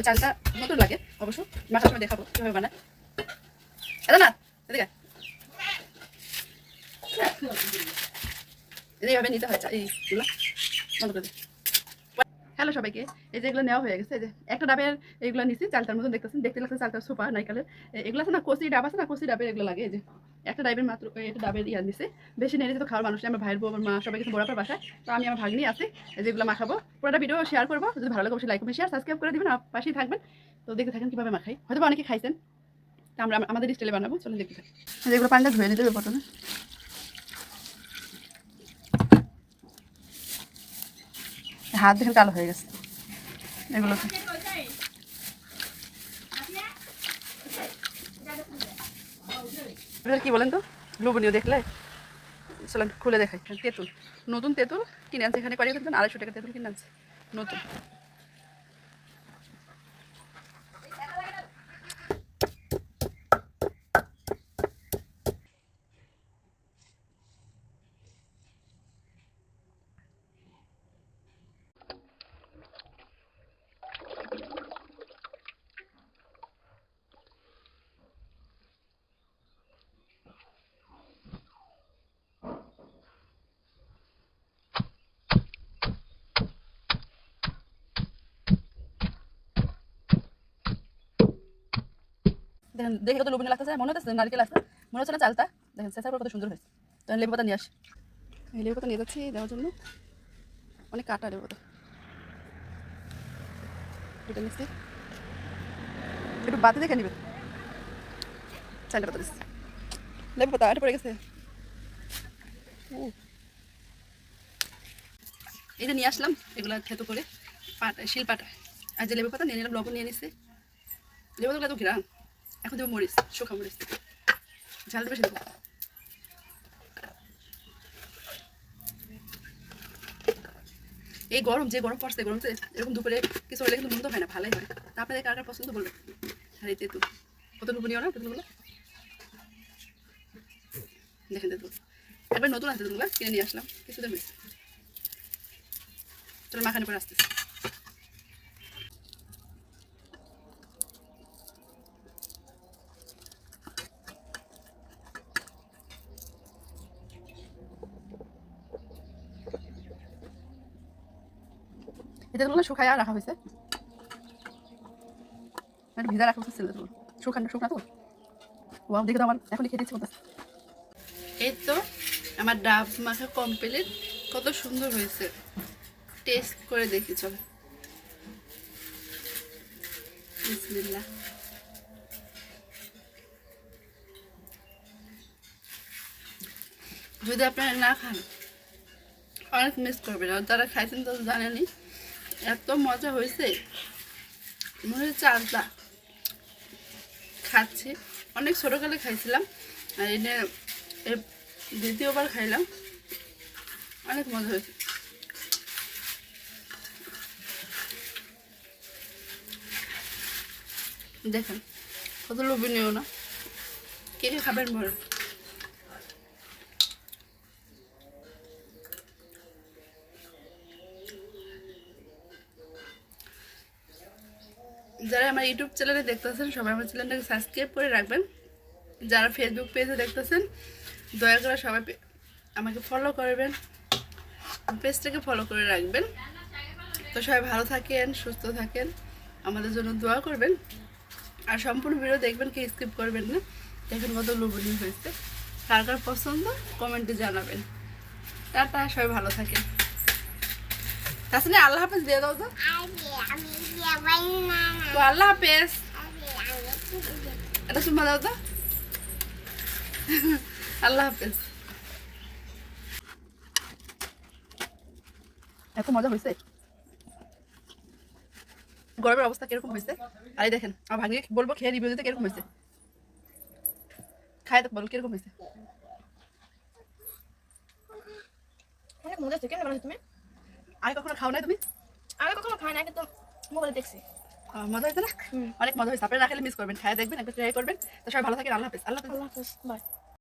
চালটা নতুন লাগে, অবশ্য। মাখার দেখাবো বানায়। না, এদিকে। এইভাবে নিতে হয় এইগুলো বন্ধ করে দিই হ্যালো সবাইকে। এই যে এগুলো নেওয়া হয়ে গেছে যে একটা ডাবের এইগুলো নিচ্ছি চালটার মতন দেখতেছেন, দেখতে লাগছে চালটা সুপার নাইকালের এগুলো আছে না কচি ডাব আছে না কচি ডাবের এগুলো লাগে যে। একটা ডাবের মাত্র একটা ডাবের ইয়া নিছে। বেশি নেই তো খাওয়ার মানুষ আমার ভাইয়ের বউ, আমার মা সবাই কিছু বড়াপার বাসায়, তো আমি আমার ভাগ্নি আছি যেগুলো মাখাবো। পুরোটা ভিডিও শেয়ার করব, যদি ভালো লাগে অবশ্যই লাইক করবেন শেয়ার সাবস্ক্রাইব করে দিবেন পাশেই থাকবেন। তো দেখতে থাকেন কীভাবে মাখাই। হয়তো অনেকে খাইছেন, তো আমরা, আমাদের স্টাইলে বানাবো, চলুন দেখতে থাকি। এই যে এগুলো পানিটা ধুয়ে নিতে হবে প্রথমে। হাত দেখেন কালো হয়ে গেছে। এগুলো কি বলেন তো? লোভনীয় দেখলে? চলেন, খুলে দেখাই। তেঁতুল। নতুন তেঁতুল কিনে আনছে, এখানে কয়েক আড়াইশো টাকা তেঁতুল কিনে আনছে। নতুন। দেখেন দেখে কত লোভনীয় লাগতেছে মনে হচ্ছে নারকেল আছে মনে হচ্ছে না চালটা দেখেন কত সুন্দর হয়েছে। তো লেবু পাতা নিয়ে আসি। এই লেবু পাতা নিয়ে যাচ্ছি দেওয়ার জন্য। অনেক কাটা লেবু পাতা এটা নিচ্ছি একটু বাতি দেখে নিবে চালটা পাতা দিচ্ছি। লেবু পাতা এটা পড়ে গেছে। এটা নিয়ে আসলাম এগুলো থেতো করে পাটা শিল পাটা। আর যে লেবু পাতা নিয়ে নিলাম লবণ নিয়ে নিচ্ছে লেবু পাতাগুলো তো ঘিরা। এখন দেবো মরিচ, শুকা মরিচ। বেশি দেবো এই গরম, যে গরম পড়ছে, গরমতে এরকম দুপুরে কিছু হলে কিন্তু মন্দ হয় না, ভালোই হয়। তা আপনাদের কার কার পছন্দ বলবেন আর এই তেঁতুল। কত লুবনীয় না তেঁতুলগুলো দেখেন তেঁতুল। একবার নতুন আছে তেঁতুলগুলো, কিনে নিয়ে আসলাম। কিছুদিন হয়েছে চলো, মাখানোর পর আসতেছি। শুকাইয়া রাখা হয়েছে একটু ভিজা রাখা হয়েছে ছিল শুকানো শুকনা তো। ওয়াও, দেখে তো আমার খেতে ইচ্ছে করতেছে এই তো আমার ডাব মাখা কমপ্লিট কত সুন্দর হয়েছে। টেস্ট করে দেখি, চলো। যদি আপনারা না খান, অনেক মিস করবেন। আর যারা খাইছেন তো জানেনই। এত মজা হয়েছে। মনে হচ্ছে চালটা খাচ্ছি। অনেক ছোটোকালে খাইছিলাম, আর এটা এ দ্বিতীয়বার খাইলাম। অনেক মজা হয়েছে। দেখেন কত লোভনীয় না। কে কে খাবেন বলেন? যারা আমার ইউটিউব চ্যানেলে দেখতেছেন, সবাই আমার চ্যানেলটাকে সাবস্ক্রাইব করে রাখবেন। যারা ফেসবুক পেজে দেখতেছেন, দয়া করে সবাই আমাকে ফলো করবেন। পেজটাকে ফলো করে রাখবেন। তো সবাই ভালো থাকেন, সুস্থ থাকেন। আমাদের জন্য দোয়া করবেন। আর সম্পূর্ণ ভিডিও দেখবেন কি স্কিপ করবেন না। দেখেন কত লোভনীয় হয়েছে। কার কার পছন্দ কমেন্টে জানাবেন। টাটা, সবাই ভালো থাকেন। তাছাড়া আল্লাহ হাফেজ, দিয়ে দাও তো। আল্লাহ হাফেজ। এটা শুনবা দাও তো। আল্লাহ হাফেজ। এত মজা হয়েছে গরমের অবস্থা কীরকম হয়েছে আর দেখেন, আমার ভাগ্নে বলব, খেয়ে রিভিউ দিতে কীরকম হয়েছে খাই তো বলো, কীরকম হয়েছে অনেক মজা হচ্ছে কেন বানাচ্ছো তুমি? আগে কখনো খাও নাই তুমি? আমি কখনো খাই না কিন্তু মোবাইলে দেখছি। মজা হয়েছে না? অনেক মজা হয়েছে। আপনারা রাখলে মিস করবেন। খায় দেখবেন একবার ট্রাই করবেন। তো সবাই ভালো থাকেন। আল্লাহ হাফেজ। আল্লাহ হাফেজ। আল্লাহ হাফিজ। বাই